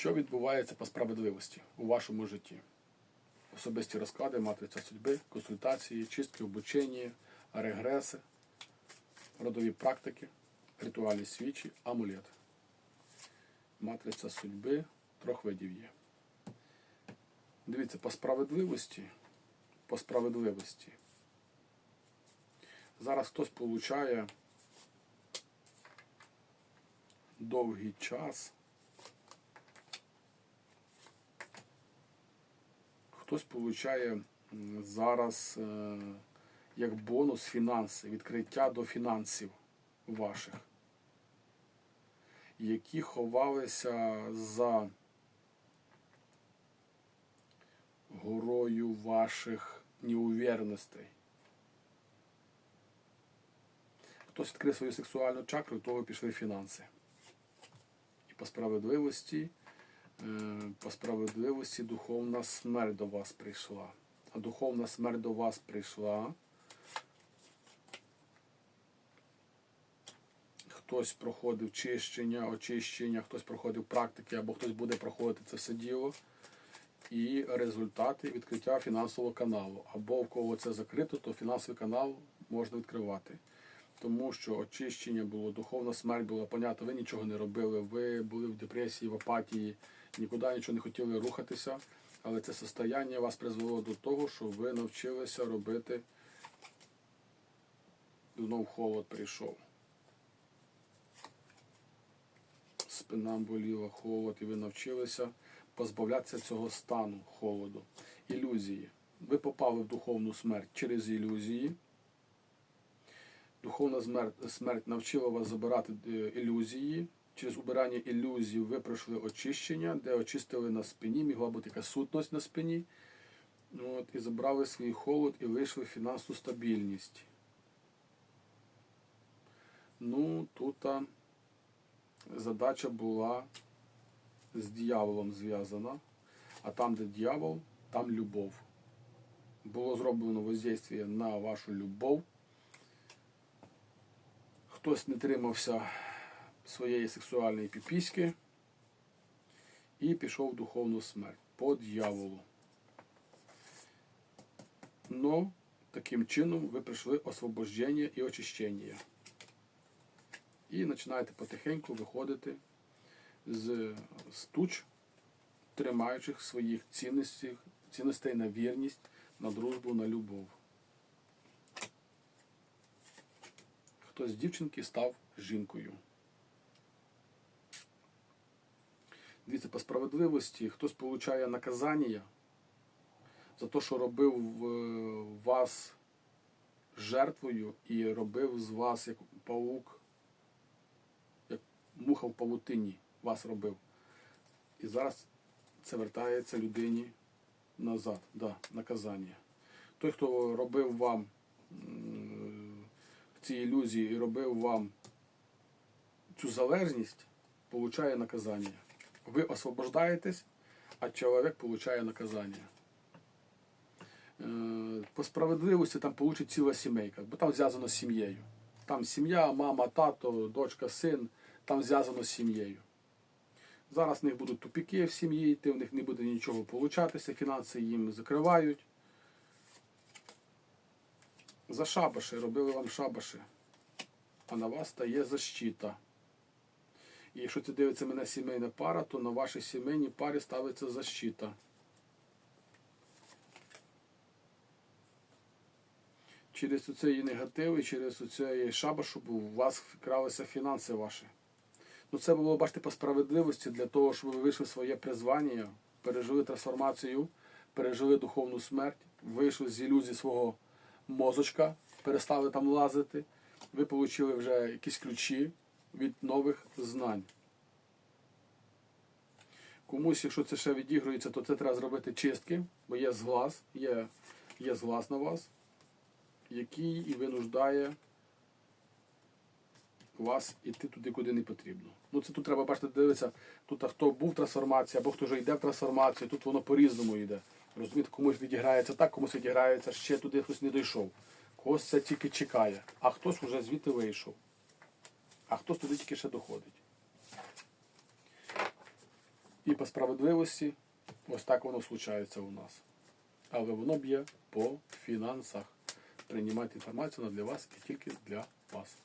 Що відбувається по справедливості у вашому житті? Особисті розклади, матриця судьби, консультації, чистки, обучення, регреси, родові практики, ритуальні свічі, амулет. Матриця судьби трьох видів є. Дивіться, по справедливості, по справедливості. Зараз хтось получає довгий час. Хтось получає зараз е, як бонус фінанси, відкриття до фінансів ваших, які ховалися за горою ваших неувірностей. Хтось відкрив свою сексуальну чакру, у того пішли фінанси. І по справедливості, по справедливості духовна смерть до вас прийшла. А духовна смерть до вас прийшла. Хтось проходив чищення, очищення, хтось проходив практики, або хтось буде проходити це все діло. І результати відкриття фінансового каналу. Або в кого це закрито, то фінансовий канал можна відкривати. Тому що очищення було, духовна смерть була, понятно, ви нічого не робили, ви були в депресії, в апатії, нікуди нічого не хотіли рухатися. Але це состояння вас призвело до того, що ви навчилися робити. Знов холод прийшов. Спина боліла, холод, і ви навчилися позбавлятися цього стану холоду, ілюзії. Ви попали в духовну смерть через ілюзії. Духовна смерть, смерть навчила вас забирати е, ілюзії. Через убирання ілюзій ви пройшли очищення, де очистили на спині, могла бути якась сутність на спині. Ну, От, і забрали свій холод і вийшли в фінансову стабільність. Ну, тут задача була з дьяволом зв'язана. А там, де дьявол, там любов. Було зроблено воздействие на вашу любов. Хтось не тримався своєї сексуальної піпіськи і пішов в духовну смерть по дьяволу. Но таким чином ви прийшли освобождення і очищення. І починаєте потихеньку виходити з, з туч, тримаючих своїх цінностей, цінностей на вірність, на дружбу, на любов. Хтось з дівчинки став жінкою. Дивіться, по справедливості хтось получає наказання за те, що робив вас жертвою і робив з вас як паук, як муха в павутині вас робив. І зараз це вертається людині назад, да, наказання. Той, хто робив вам ці ілюзії і робив вам цю залежність, получає наказання. Ви освобождаєтесь, а чоловік получає наказання. Е, По справедливості там получить ціла сімейка, бо там зв'язано з сім'єю. Там сім'я, мама, тато, дочка, син, там зв'язано з сім'єю. Зараз в них будуть тупіки в сім'ї йти, в них не буде нічого получатися, фінанси їм закривають. За шабаші, робили вам шабаші, а на вас стає защита. І якщо це дивиться мене сімейна пара, то на вашій сімейній парі ставиться защита. Через цей негатив і через цей шабашу у вас вкралися фінанси ваші. Ну це було, бачите, по справедливості для того, щоб ви вийшли в своє призвання, пережили трансформацію, пережили духовну смерть, вийшли з ілюзії свого мозочка, перестали там лазити. Ви отримали вже якісь ключі від нових знань. Комусь, якщо це ще відігрується, то це треба зробити чистки, бо є зглаз, є, є зглаз на вас, який і винуждає вас іти туди, куди не потрібно. Ну це тут треба бачити, дивитися, тут хто був в трансформації, або хто вже йде в трансформацію, тут воно по-різному йде. Розумієте, комусь відіграється так, комусь відіграється ще туди хтось не дійшов. Когось це тільки чекає, а хтось вже звідти вийшов. А хтось туди тільки ще доходить. І по справедливості, ось так воно случається у нас. Але воно б'є по фінансах. Приймайте інформацію для вас і тільки для вас.